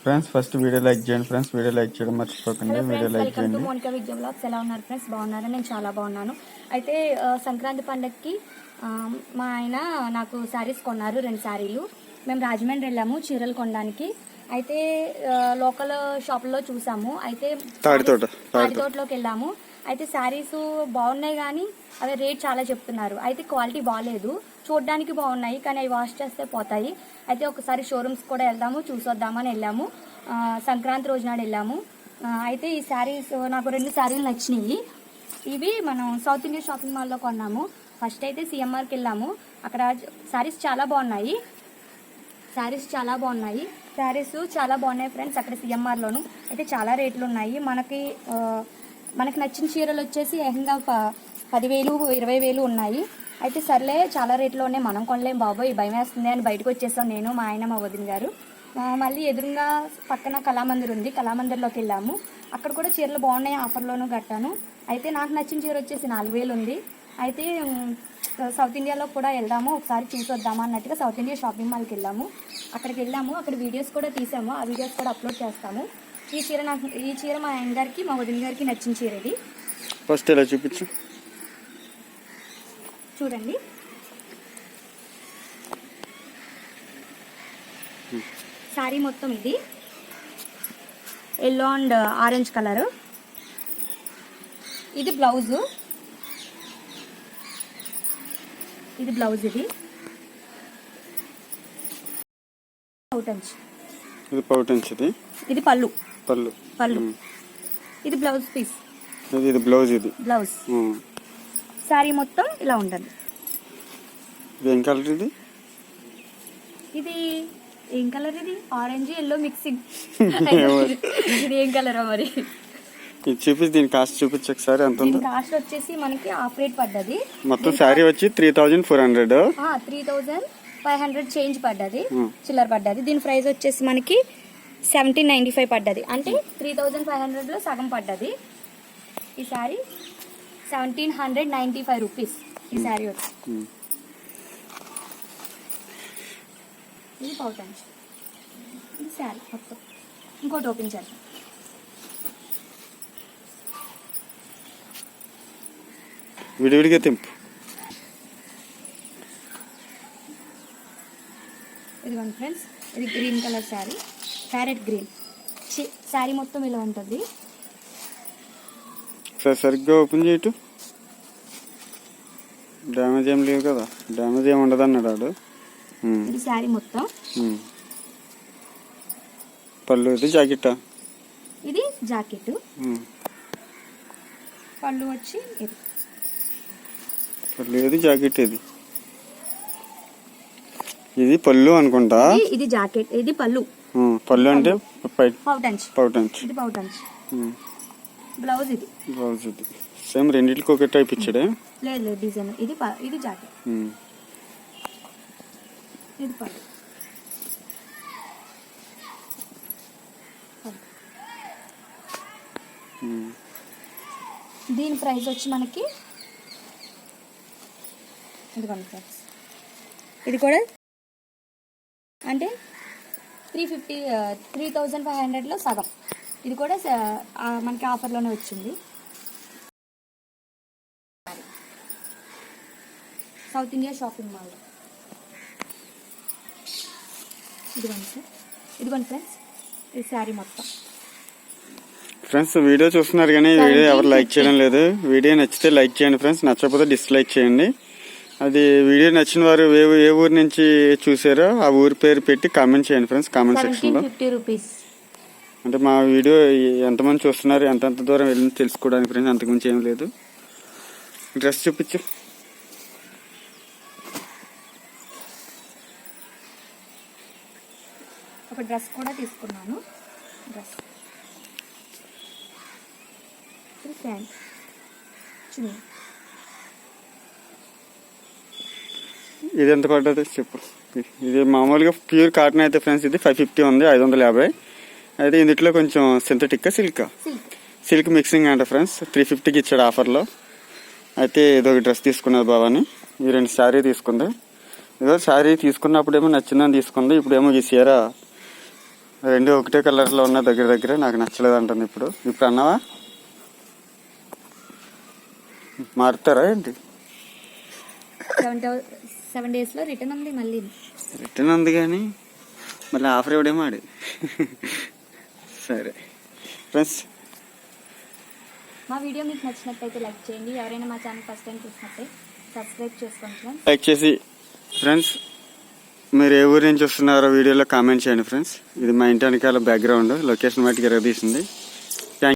Friends first video like చేయండి. Friends video like చేయడం మర్చిపోకండి. వీడియో లైక్ వెల్కమ్ టు చేయండి. మోనికా విద్య బ్లాగ్స్ ఎలా ఉన్నారు ఫ్రెండ్స్ బాగున్నారు? నేను చాలా బాగున్నాను. అయితే సంక్రాంతి పండగకి మా ఆయన నాకు శారీస్ కొన్నారు రెండు శారీలు మేము రాజమండ్రి వెళ్ళాము చీరలు కొనడానికి. అయితే లోకల్ షాపుల్లో చూసాము. అయితే తాడితోట, తాడితోటలోకి వెళ్ళాము. అయితే శారీస్ బాగున్నాయి కానీ అవి రేట్ చాలా చెప్తున్నారు. అయితే క్వాలిటీ బాగాలేదు చూడడానికి బాగున్నాయి కానీ అవి వాష్ చేస్తే పోతాయి. అయితే ఒకసారి షోరూమ్స్ కూడా వెళ్దాము చూసొద్దామని వెళ్ళాము. సంక్రాంతి రోజు నాడు వెళ్ళాము. అయితే ఈ శారీస్ నాకు రెండు శారీలు నచ్చినాయి. ఇవి మనం సౌత్ ఇండియా షాపింగ్ మాల్లో కొన్నాము. ఫస్ట్ అయితే సిఎంఆర్కి వెళ్ళాము. అక్కడ శారీస్ చాలా బాగున్నాయి. శారీస్ చాలా బాగున్నాయి. శారీస్ చాలా బాగున్నాయి ఫ్రెండ్స్ అక్కడ సిఎంఆర్లోను. అయితే చాలా రేట్లు ఉన్నాయి. మనకి మనకు నచ్చిన చీరలు వచ్చేసి ఏకంగా ప- పదివేలు ఇరవై వేలు ఉన్నాయి. అయితే సర్లే చాలా రేట్లో ఉన్నాయి మనం కొనలేం బాబోయ్ భయం వేస్తుంది అని బయటకు వచ్చేసాం నేను మా ఆయన మా వదిన గారు. మళ్ళీ ఎదురుగా పక్కన కళామందిర్ ఉంది కళామందిర్లోకి వెళ్ళాము. అక్కడ కూడా చీరలు బాగున్నాయి ఆఫర్లోనూ కట్టాను. అయితే నాకు నచ్చిన చీర వచ్చేసి నాలుగు వేలు ఉంది. అయితే సౌత్ ఇండియాలో కూడా వెళ్దాము ఒకసారి చూసొద్దామా అన్నట్టుగా సౌత్ ఇండియా షాపింగ్ మాల్కి వెళ్ళాము. అక్కడికి వెళ్ళాము అక్కడ వీడియోస్ కూడా తీసాము ఆ వీడియోస్ కూడా అప్లోడ్ చేస్తాము. ఈ చీర నాకు ఈ చీర మా ఆయన గారికి మా వదిన గారికి నచ్చిన చీర ఇది. ఫస్ట్ ఇలా చూపించు? చూడండి. శారీ మొత్తం ఇది. ఎల్లో అండ్ ఆరెంజ్ కలర్ ఇది బ్లౌజు. ఇది బ్లౌజ్ ఇది. ఇది పౌటెన్స్ ఇది ఇది పళ్ళు. పళ్ళు. పళ్ళు. ఇది బ్లౌజ్ పీస్. ఇది బ్లౌజ్ ఇది. బ్లౌజ్. శారీ మొత్తం ఇలా ఉంటుంది. ఇది ఏం కలర్ ఇది? ఇది ఏం కలర్ ఇది? Orange yellow mixing. ఇది ఏం కలర్ మరి? ఇది చూపించి దీని కాస్ట్ చూపించు ఒకసారి ఎంత ఉందో. కాస్ట్ వచ్చేసి మనకి హాఫ్ రేట్ పడ్డది. మొత్తం శారీ వచ్చి three thousand four hundred three thousand five hundred change పడ్డది. చిల్లర పడ్డది. దీని ప్రైస్ వచ్చేసి మనకి సెవెంటీన్ నైన్టీ ఫైవ్ పడ్డది. అంటే త్రీ థౌజండ్ ఫైవ్ హండ్రెడ్లో సగం పడ్డది. ఈ sari seventeen hundred ninety five rupees ఈ శారీ వచ్చి. ఇది పౌటంచ్ ఇది శారీ మొత్తం. ఇంకోటి ఓపెన్ చేద్దాం. విడివిడిగా తెంపు. ఇదిగోండి ఫ్రెండ్స్ ఇది green colour sari. Parrot green. Sari మొత్తం ఇలా ఉంటుంది. సరే సరిగ్గా ఓపెన్ చేయటు డ్యామేజ్ ఏం లేవు కదా. డ్యామేజ్ ఏమి ఉండదు అన్నాడు. ఇది శారీ మొత్తం. పళ్ళు ఇది జాకెట్టా ఇది జాకెట్. పళ్ళు వచ్చి ఇది. పళ్ళు ఏది? జాకెట్ ఇది ఇది పళ్ళు అనుకుంటా. ఇది- జాకెట్ ఇది పళ్ళు. పళ్ళు అంటే పౌటంచ్. పౌటంచ్. ఇది పౌటంచ్. బ్లౌజ్ ఇది. బ్లౌజ్ ఇది. సేమ్ రెండింటికి ఒకే టైప్ ఇచ్చాడే? లేదు లేదు డిజైన్. ఇది ఇది జాకెట్. ఇది పళ్ళు. దీని ప్రైస్ వచ్చి మనకి ఫ్రెండ్స్. ఇది కూడా అంటే three fifty three thousand five హండ్రెడ్లో సగం. ఇది కూడా మనకి ఆఫర్లోనే వచ్చింది. South India shopping mall. ఇదిగోండి సార్. ఇదిగోండి ఫ్రెండ్స్ ఈ శారీ మొత్తం. ఫ్రెండ్స్ వీడియో చూస్తున్నారు కానీ వీడియో ఎవరు లైక్ చేయడం లేదు. వీడియో నచ్చితే లైక్ చేయండి ఫ్రెండ్స్ నచ్చకపోతే డిస్లైక్ చేయండి. అది వీడియో నచ్చిన వారు ఏ ఏ ఊరు నుంచి చూసారో ఆ ఊరి పేరు పెట్టి కామెంట్ చేయండి ఫ్రెండ్స్ కామెంట్ సెక్షన్లో ఫిఫ్టీ రూపీస్ అంటే మా వీడియో ఎంతమంది చూస్తున్నారు ఎంతెంత దూరం వెళ్ళింది తెలుసుకోవడానికి ఫ్రెండ్స్ అంతకుమించి ఏం లేదు. డ్రెస్ చూపించు. ఒక డ్రెస్ కూడా తీసుకున్నాను. డ్రెస్ ఇది ప్యాంట్ చున్నీ ఇది ఎంత పడ్డది చెప్పు. ఇది మామూలుగా ప్యూర్ కాటన్ అయితే ఫ్రెండ్స్ ఇది ఫైవ్ ఫిఫ్టీ ఉంది ఐదు వందల యాభై. అయితే ఇందులో కొంచెం సింథటిక్ సిల్క్ సిల్క్ మిక్సింగ్ అంట ఫ్రెండ్స్ త్రీ ఫిఫ్టీకి ఇచ్చాడు ఆఫర్లో అయితే ఏదో ఒక డ్రెస్ తీసుకున్నది బాబాని ఈ రెండు శారీ తీసుకుంది. ఏదో శారీ తీసుకున్నప్పుడేమో నచ్చిందని తీసుకుంది ఇప్పుడేమో ఈ చీర రెండు ఒకటే కలర్లో ఉన్న దగ్గర దగ్గర నాకు నచ్చలేదు అంటుంది ఇప్పుడు. ఇప్పుడు అన్నావా? మారుతారా ఏంటి? సెవెన్ డేస్లో రిటర్న్ ఉంది మళ్ళీ. రిటర్న్ ఉంది కానీ మళ్ళీ ఆఫర్ ఇవ్వడేమో ఆడు. సరే. ఫ్రెండ్స్. మా వీడియో మీకు నచ్చినట్టయితే లైక్ చేయండి. ఎవరైనా మా ఛానల్ ఫస్ట్ టైం చూసినట్టే సబ్స్క్రైబ్ చేసుకోండి లైక్ చేసి ఫ్రెండ్స్ మీరు ఏ ఊరు నుంచి వస్తున్నారో వీడియోలో కామెంట్ చేయండి ఫ్రెండ్స్. ఇది మా ఇంటి వెనకాల బ్యాక్గ్రౌండ్ లొకేషన్ మట్టికి తీసింది